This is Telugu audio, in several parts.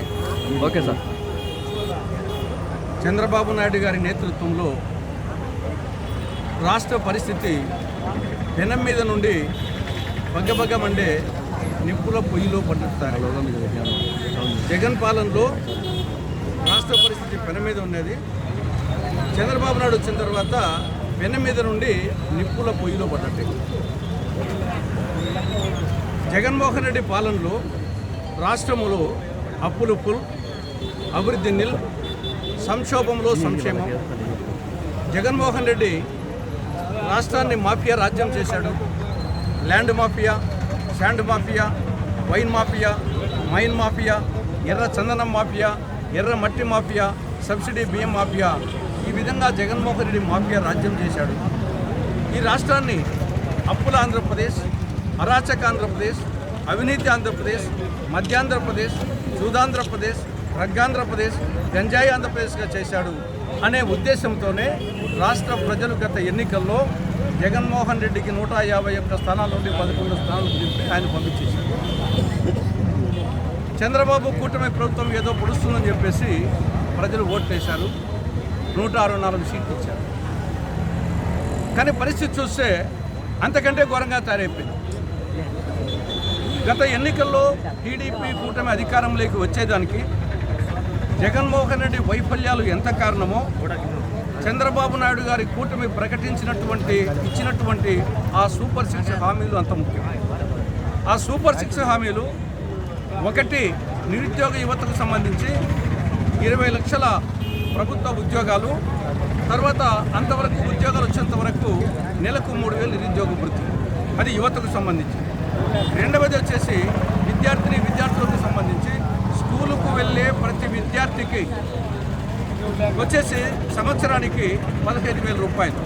Okay. Okay sir. Chandrababu Naidu గారి నేతృత్వంలో రాష్ట్ర పరిస్థితి పెనం మీద నుండి బగ్గబగ్గ మండే నిప్పుల పొయ్యిలో పట్టుతారు జగన్ పాలనలో రాష్ట్ర పరిస్థితి పెనం మీద ఉన్నది. చంద్రబాబు నాయుడు వచ్చిన తర్వాత పెనం మీద నుండి నిప్పుల పొయ్యిలో పడ్డట్టే జగన్మోహన్ రెడ్డి పాలనలో రాష్ట్రములో అప్పులు పుల్ అభివృద్ధి నిల్ సంక్షోభంలో సంక్షేమం. జగన్మోహన్ రెడ్డి రాష్ట్రాన్ని మాఫియా రాజ్యం చేశాడు. Land mafia sand mafia wine mafia mine mafia ఎర్ర చందనం మాఫియా ఎర్ర మట్టి మాఫియా సబ్సిడీ బియ్యం మాఫియా ఈ విధంగా జగన్మోహన్ రెడ్డి మాఫియా రాజ్యం చేశాడు. ఈ రాష్ట్రాన్ని అప్పుల ఆంధ్రప్రదేశ్ అరాచక ఆంధ్రప్రదేశ్ అవినీతి ఆంధ్రప్రదేశ్ మధ్యాంధ్రప్రదేశ్ జూదాంధ్రప్రదేశ్ రగ్గాంధ్రప్రదేశ్ గంజాయి ఆంధ్రప్రదేశ్గా చేశాడు అనే ఉద్దేశంతోనే రాష్ట్ర ప్రజలు గత ఎన్నికల్లో జగన్మోహన్ రెడ్డికి నూట యాభై ఒక్క స్థానాల నుండి పదకొండు స్థానాలు దింపి ఆయన పంపించేశారు. చంద్రబాబు కూటమి ప్రభుత్వం ఏదో పొడుస్తుందని చెప్పేసి ప్రజలు ఓట్లేశారు నూట అరవై నాలుగు సీట్లు ఇచ్చారు. కానీ పరిస్థితి చూస్తే అంతకంటే ఘోరంగా తయారైపోయింది. గత ఎన్నికల్లో టీడీపీ కూటమి అధికారంలోకి వచ్చేదానికి జగన్మోహన్ రెడ్డి వైఫల్యాలు ఎంత కారణమో చంద్రబాబు నాయుడు గారి కూటమి ప్రకటించినటువంటి ఇచ్చినటువంటి ఆ సూపర్ సిక్స్ హామీలు అంత ముఖ్యం. ఆ సూపర్ సిక్స్ హామీలు ఒకటి నిరుద్యోగ యువతకు సంబంధించి ఇరవై లక్షల ప్రభుత్వ ఉద్యోగాలు తర్వాత అంతవరకు ఉద్యోగాలు వచ్చేంత వరకు నెలకు మూడు వేలు నిరుద్యోగ వృత్తి అది యువతకు సంబంధించి. రెండవది వచ్చేసి విద్యార్థిని విద్యార్థులకు సంబంధించి స్కూలుకు వెళ్ళే ప్రతి విద్యార్థికి వచ్చేసి సంవత్సరానికి పదహైదు వేల రూపాయలు.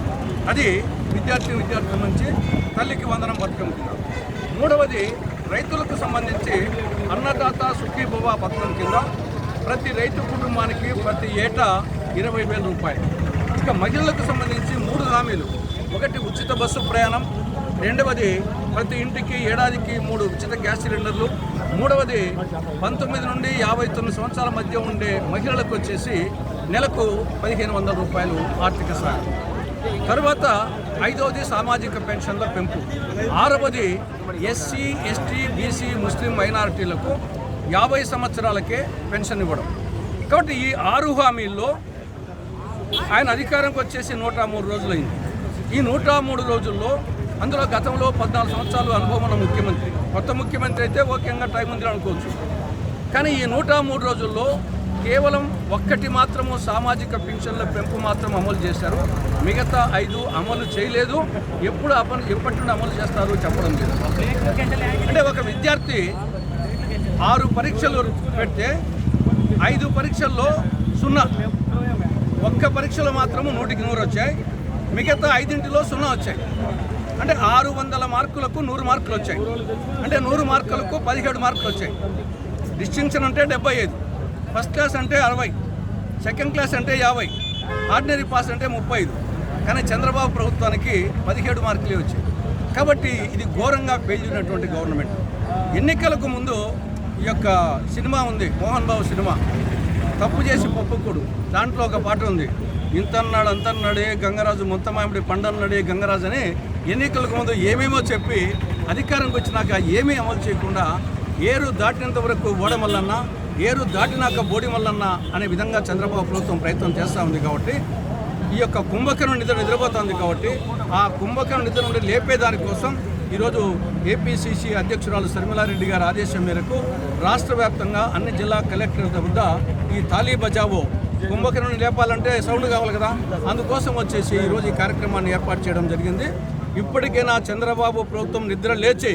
అది విద్యార్థి విద్యార్థుల నుంచి తల్లికి వందనం పథకం కింద మూడవది రైతులకు సంబంధించి అన్నదాత సుఖీభవ పథకం కింద ప్రతి రైతు కుటుంబానికి ప్రతి ఏటా ఇరవై వేల రూపాయలు. ఇక మహిళలకు సంబంధించి మూడు హామీలు. ఒకటి ఉచిత బస్సు ప్రయాణం రెండవది ప్రతి ఇంటికి ఏడాదికి మూడు ఉచిత గ్యాస్ సిలిండర్లు మూడవది పంతొమ్మిది నుండి యాభై తొమ్మిది సంవత్సరాల మధ్య ఉండే మహిళలకు వచ్చేసి నెలకు పదిహేను వందల రూపాయలు ఆర్థిక సహాయం. తర్వాత ఐదవది సామాజిక పెన్షన్ల పెంపు. ఆరవది ఎస్సీ ఎస్టీ బీసీ ముస్లిం మైనారిటీలకు యాభై సంవత్సరాలకే పెన్షన్ ఇవ్వడం. కాబట్టి ఈ ఆరు హామీల్లో ఆయన అధికారంకి వచ్చేసి నూట మూడు రోజులైంది. ఈ నూట మూడు రోజుల్లో అందులో గతంలో పద్నాలుగు సంవత్సరాలు అనుభవం ఉన్న ముఖ్యమంత్రి. కొత్త ముఖ్యమంత్రి అయితే ఓకేగా టైం ఉంది అనుకోవచ్చు. కానీ ఈ నూట మూడు రోజుల్లో కేవలం ఒక్కటి మాత్రము సామాజిక పింఛన్ల పెంపు మాత్రం అమలు చేశారు. మిగతా ఐదు అమలు చేయలేదు. ఎప్పుడు అమలు ఎప్పటి నుండి అమలు చేస్తారు చెప్పడం లేదు. అంటే ఒక విద్యార్థి ఆరు పరీక్షలు పెడితే ఐదు పరీక్షల్లో సున్నా. ఒక్క పరీక్షలు మాత్రము నూటికి నూరు వచ్చాయి. మిగతా ఐదింటిలో సున్నా వచ్చాయి. అంటే ఆరు వందల మార్కులకు నూరు మార్కులు వచ్చాయి. అంటే నూరు మార్కులకు పదిహేడు మార్కులు వచ్చాయి. డిస్టింక్షన్ అంటే డెబ్బై ఐదు. ఫస్ట్ క్లాస్ అంటే అరవై. సెకండ్ క్లాస్ అంటే యాభై. ఆర్డినరీ పాస్ అంటే ముప్పై ఐదు. కానీ చంద్రబాబు ప్రభుత్వానికి పదిహేడు మార్కులే వచ్చాయి. కాబట్టి ఇది ఘోరంగా పేలినటువంటి గవర్నమెంట్ ఎన్నికలకు ముందు ఈ యొక్క సినిమా ఉంది మోహన్ బాబు సినిమా. తప్పు చేసి పప్పుకుడు దాంట్లో ఒక పాట ఉంది. ఇంతన్నాడు అంతన్నాడే గంగరాజు మొత్తమామిడి పండన్నాడే గంగరాజు అని ఎన్నికలకు ముందు ఏమేమో చెప్పి అధికారంకి వచ్చినాక ఏమీ అమలు చేయకుండా ఏరు దాటినంత వరకు ఓడమల్లన్న ఏరు దాటినాక బోడి మల్లన్న అనే విధంగా చంద్రబాబు ప్రభుత్వం ప్రయత్నం చేస్తూ ఉంది కాబట్టి ఈ యొక్క కుంభకర్ణ నిద్ర నిద్రపోతుంది కాబట్టి ఆ కుంభకర్ణ నిద్ర నుండి లేపేదానికోసం ఈరోజు ఏపీసీసీ అధ్యక్షురాలు శర్మిలారెడ్డి గారి ఆదేశం మేరకు రాష్ట్ర వ్యాప్తంగా అన్ని జిల్లా కలెక్టర్ల వద్ద ఈ తాలీ బజావో కుంభకర్ణని లేపాలంటే సౌండ్ కావాలి కదా. అందుకోసం వచ్చేసి ఈరోజు ఈ కార్యక్రమాన్ని ఏర్పాటు చేయడం జరిగింది. ఇప్పటికైనా చంద్రబాబు ప్రభుత్వం నిద్ర లేచి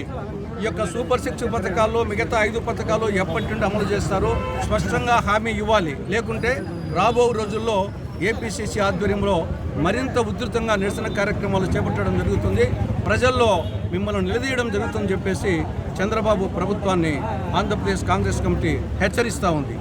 ఈ యొక్క సూపర్ సిక్స్ పథకాల్లో మిగతా ఐదు పథకాలు ఎప్పటి నుండి అమలు చేస్తారో స్పష్టంగా హామీ ఇవ్వాలి. లేకుంటే రాబో రోజుల్లో ఏపీసీసీ ఆధ్వర్యంలో మరింత ఉధృతంగా నిరసన కార్యక్రమాలు చేపట్టడం జరుగుతుంది. ప్రజల్లో మిమ్మల్ని నిలదీయడం జరుగుతుందని చెప్పేసి చంద్రబాబు ప్రభుత్వాన్ని ఆంధ్రప్రదేశ్ కాంగ్రెస్ కమిటీ హెచ్చరిస్తూ ఉంది.